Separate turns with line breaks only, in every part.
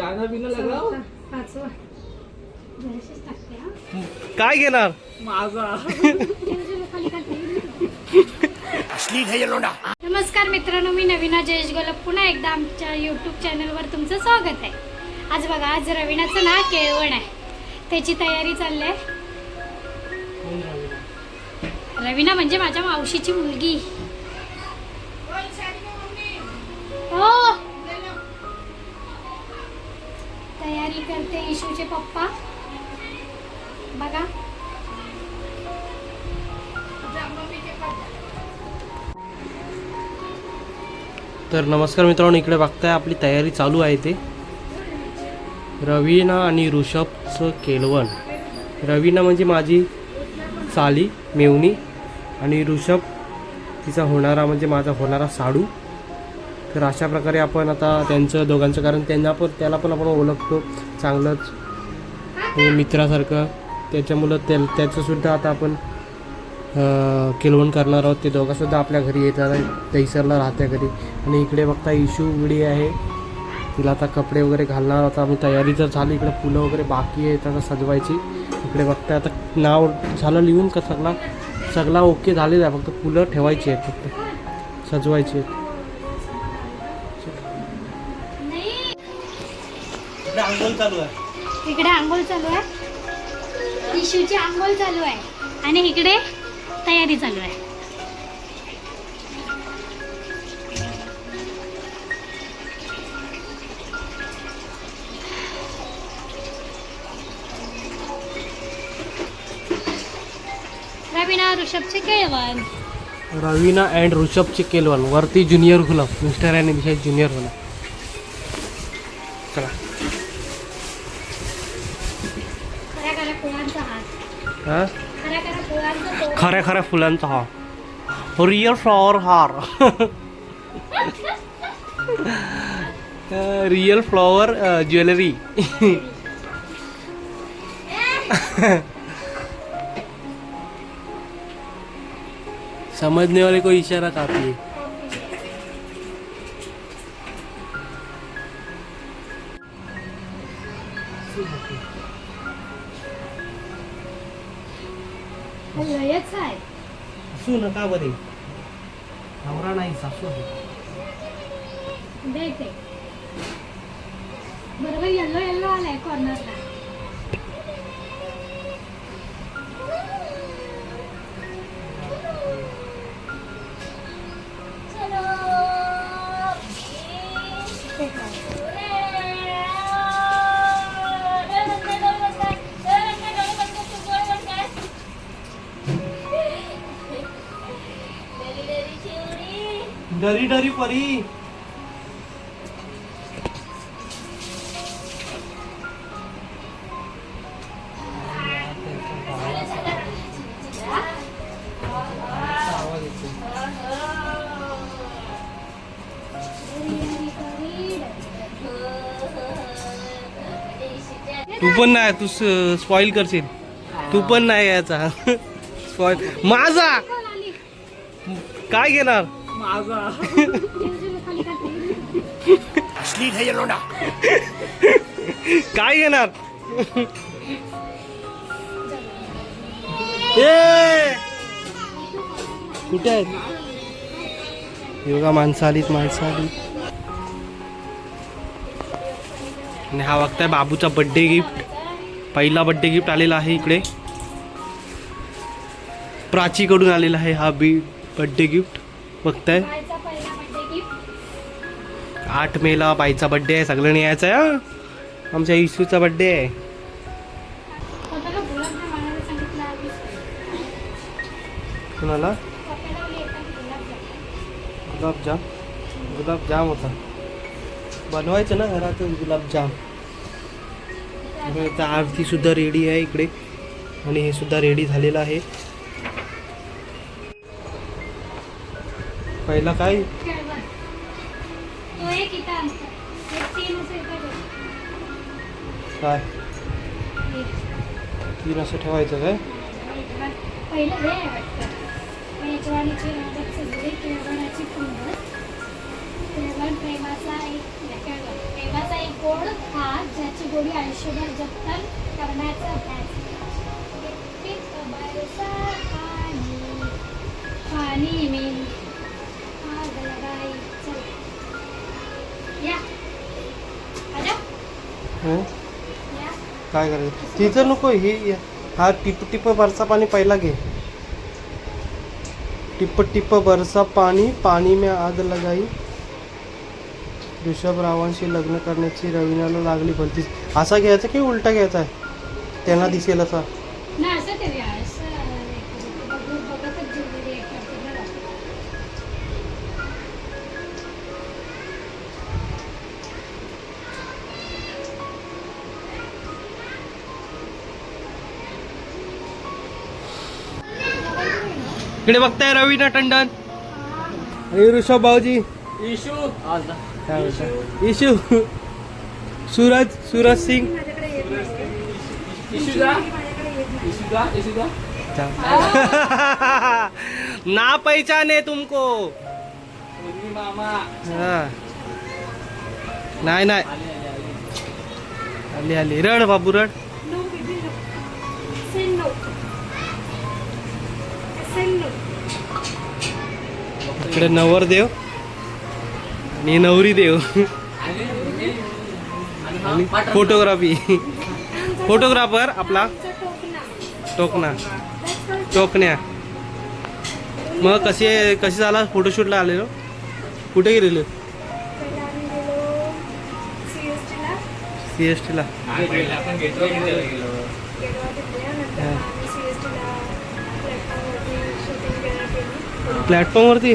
बिना लगाव
पाचवा. जराशीच टाकते हा.
काय घेणार?
माझा.
नमस्कार मित्रांनो मी नवीना जयेश गोलप. पुन्हा एकदा आमच्या यूट्यूब चॅनलवर तुमचं स्वागत आहे. आज बघा आज रविनाचं ना केळवण आहे. त्याची तयारी चालली आहे रविना म्हणजे माझ्या मावशीची मुलगी. हो. तयारी करते इशूचे पप्पा. बघा.
तर नमस्कार मित्रांनो इकडे बघताय आपली तयारी चालू आहे ते रवीना आणि ऋषभचं केलवण रवीना म्हणजे माझी साली मेवणी आणि ऋषभ तिचा होणारा म्हणजे माझा होणारा साडू. तर अशा प्रकारे आपण आता त्यांचं दोघांचं कारण त्यांना पण त्याला पण आपण ओळखतो चांगलंच. मित्रासारखं. त्याच्यामुळं त्या त्याचंसुद्धा आता आपण किलवण केलवण करणार आहोत. ते दोघंसुद्धा आपल्या घरी येतात दहीसरला राहत्या घरी. आणि इकडे बघता इशू उघडी आहे. तिला आता कपडे वगैरे घालणार आता आम्ही. तयारी तर झाली इकडे फुलं वगैरे बाकी आहेत आता सजवायची. इकडे बघता आता नाव झालं लिहून का सगळा? सगळा ओके झालेला आहे. फक्त फुलं ठेवायची आहेत. फक्त सजवायची आहेत. इकडे अंघोळ चालू आहे.
इकडे आंघोळ चालू आहे. इशूची आंघोळ चालू आहे. आणि इकडे तयारी चालू आहे. रवीना ऋषभचे केळवण.
रवीना अँड ऋषभचे केलवन वरती ज्युनियर गुलाब मिस्टर आणि मिसेस ज्युनियर गुलाब चला. हाँ
खऱ्या खऱ्या
रिअल फ्लॉवर हार रिअल फ्लॉवर ज्वेलरी समझने वाले को इशारा काफ़ी है।
लयच आहे.
नका बरे. नवरा नाही सासू आहे.
देख बरोबर येल्लो येल्लो आलाय कॉर्नरला
डरी डरी परी. तू पण नाही तू स्पॉइल करशील. तू पण नाही याचा. स्पॉइल माझा? काय घेणार?
माझा.
काय घेणार ए! कुठे आहेत? हे बघा माणसं आलीत माणसं आलीत आणि हा बघताय बाबूचा बड्डे गिफ्ट पहिला बड्डे गिफ्ट आलेला आहे इकडे. प्राचीकडून आलेला आहे हा बी बड्डे गिफ्ट बघताय. आठ मेला बाईचा बड्डे आहे सगळ्यांनी यायचं आहे आमच्या इशूचा बड्डे आहे. कुणाला?
गुलाबजाम.
गुलाबजाम होता. बनवायचं ना घरातच गुलाबजाम. आता आरती सुद्धा रेडी आहे इकडे. आणि हे सुद्धा रेडी झालेलं आहे. पहिला काय. काय. तीन असं ठेवायचं काय?
पहिलं
काय करायचं? तिचं नको हे हा टिप टिप बरसा पाणी पहिला घे. टिप टिप बरसा पाणी पाणी में आग लगाई. ऋषभ रावांशी लग्न करण्याची रवीनाला लागली भलतीच. असा घ्यायचा की उलटा घ्यायचा आहे? त्यांना दिसेल असा इकडे बघताय रवीना टंडन. ऋषभ भाऊजी.
इशू?
इशू सूरज सूरज सिंग.
इशू जा. इशू जा इशू जा.
ना पहचाने तुमको. हा. नाही नाही
आले आली.
रड बाबू रड इकडे नवर देव आणि नवरी देव.
आणि हा
फोटोग्राफी. फोटोग्राफर आपला
टोकना.
टोकण्या मग कशी कशी झाला फोटोशूटला आलेलो? कुठे गेलेलो. सी एस टीला
केली.
प्लॅटफॉर्मवरती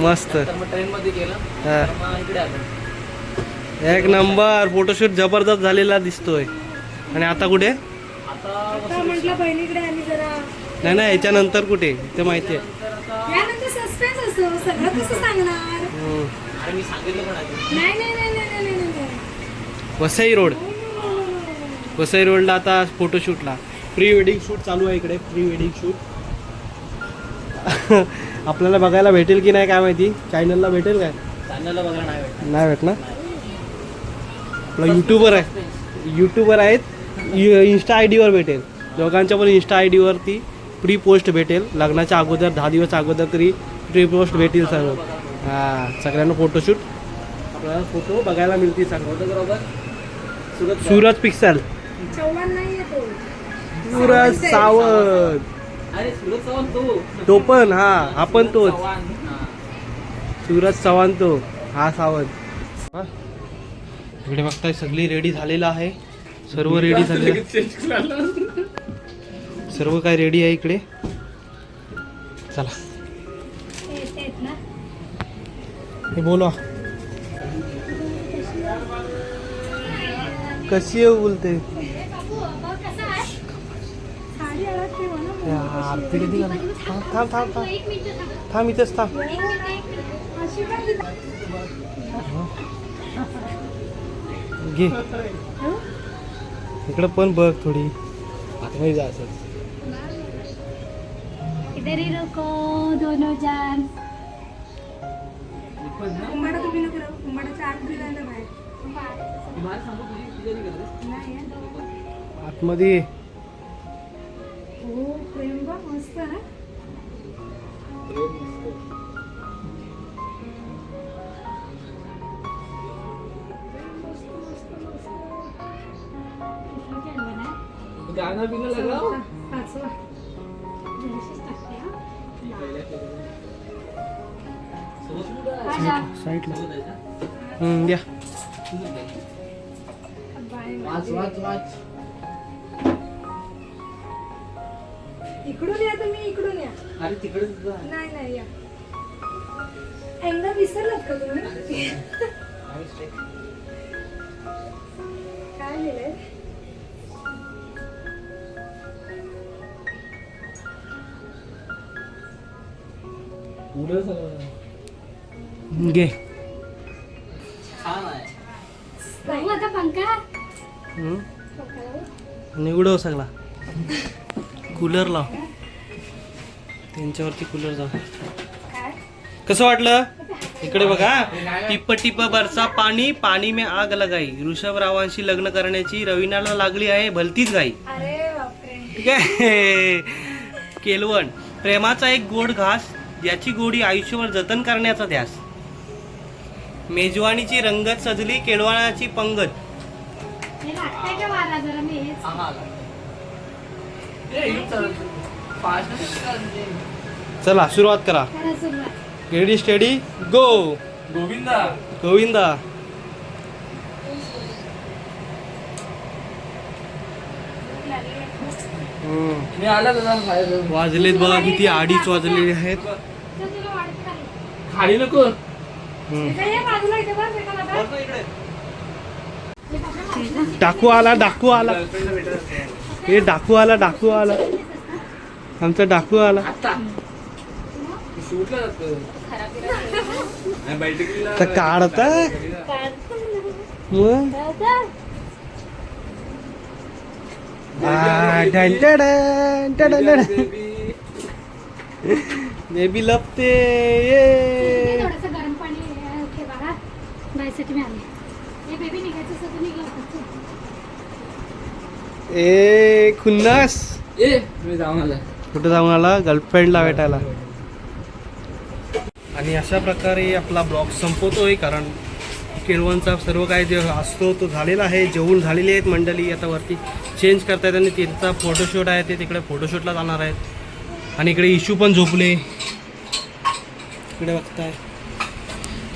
मस्त
तर मग ट्रेन मध्ये गेलं
हा.
तर मग इकडे आलो
एक नंबर फोटोशूट जबरदस्त झालेला दिसतोय आणि आता कुठे
आता
आता म्हटलं बहिणीकडे आणि जरा
नाही नाही याच्यानंतर कुठे ते माहिती आहे
तर आता
यानंतर सस्पेन्स असतो सगळं कसं सांगणार
हम्म.
अरे मी सांगितलं पण आधी
नाही नाही नाही नाही नाही नाही नाही
वसई रोड. वसई रोडला आता फोटोशूटला प्री वेडिंग शूट चालू आहे इकडे प्री वेडिंग शूट आपल्याला बघायला भेटेल की नाही काय माहिती? चॅनलला भेटेल काय?
चॅनलला बघायला नाही भेटत
नाही भेटणार? आपला युट्यूबर आहे. युट्यूबर आहेत. इन्स्टा आय डीवर भेटेल. दोघांच्या पण इन्स्टा आय डीवरती प्री पोस्ट भेटेल. लग्नाच्या अगोदर दहा दिवस अगोदर तरी प्री पोस्ट भेटेल सर्व. हां सगळ्यांना फोटोशूट आपल्याला फोटो बघायला मिळतील सर्व. सूरज पिक्सल सूरज सावंत.
अरे सुरत चव्हाण तो.
तो पण हा हा पण
सुरत
तोच.
चव्हाण, हा.
सूरज चव्हाण तो हा सावंत. हा. इकडे बघताय सगळी रेडी झालेलं आहे. सर्व रेडी झालेलं.
केला.
सर्व काय रेडी आहे इकडे? चला. हे बोला कशी आहे बोलते
बाबू मग कसं आहे साडी अलग ठेवा ना
हे आरती कधी थांब थांब थांब थांब
एक मिनिट थांबा.
थांब इथेच थांब? घे इकडं पण बघ थोडी आतमध्ये जा असं
इधर ही रुको दोनों जान
कुंभाडा तुम्ही नको राहू. कुंभाडाच्या आत दिलाय ना बाहेर
तुम्हाला सांगू तुझी तुझ्या करते
नाही आहे.
आतमध्ये
प्रेम बा मस्त आहे
गाणं बिणं लगाव
पाचवा
आजा.
साईडला हम्म, द्या
बाय
वाच वाच वाच
इकडून या तुम्ही इकडून या.
अरे तिकडे
नाही नाही या. एकदा विसरलात का तुम्ही? काय लिहिलंय?
घे.
छान आहे.
बघू आता पंखा?
हम्म.
पंखा लावू?
निवडव सगळा. कूलर लाव. त्यांच्यावरती कूलर जाऊ
काय
कसं वाटलं? इकडे बघा. टिप्प टिप्प बरसा पाणी पाणी में आग लगाई. ऋषभ रावांशी लग्न करण्याची रवीनाला लागली आहे भलतीच गाई ठीक आहे. केलवण. प्रेमाचा एक गोड घास याची गोडी आयुष्यभर जतन करण्याचा ध्यास. मेजवानीची रंगत सजली केळवणाची पंगत. चला सुरुवात करा. Ready steady go
Govinda.
Govinda. वाजलेत बघा किती अडीच वाजलेले आहेत.
खाली.
नको.
डाकू आला डाकू आला. हे डाकू आला डाकू आला आमचा डाकू आला
आता शूटला जातं नाही, बैठकीला-
तर काढता मग. बेबी लपते ये.
थोडंसं गरम पाणी अं, ठेवा. बायसाठी मी आले बेबी निघायचं असं तर निघलं होतं.
ए खुन्नास.
ए मी जाऊन आला
कुठे जाऊन आला? गर्लफ्रेंडला भेटायला. आणि अशा प्रकारे आपला ब्लॉग संपवतोय कारण केळवणचा सर्व काय जे असतो तो झालेला आहे. जेवून झालेली आहेत मंडळी. आता वरती चेंज करतायत आणि त्यांचा फोटोशूट आहे. ते तिकडे फोटोशूटला जाणार आहेत. आणि इकडे इशू पण झोपले. इकडे बघताय.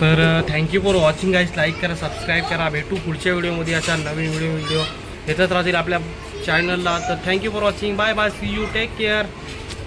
तर thank you for watching guys like करा सबस्क्राईब करा. भेटू पुढच्या व्हिडिओमध्ये अशा नवीन व्हिडिओ व्हिडिओ येतच राहतील आपल्या चॅनलला तर thank you for watching bye bye see you take care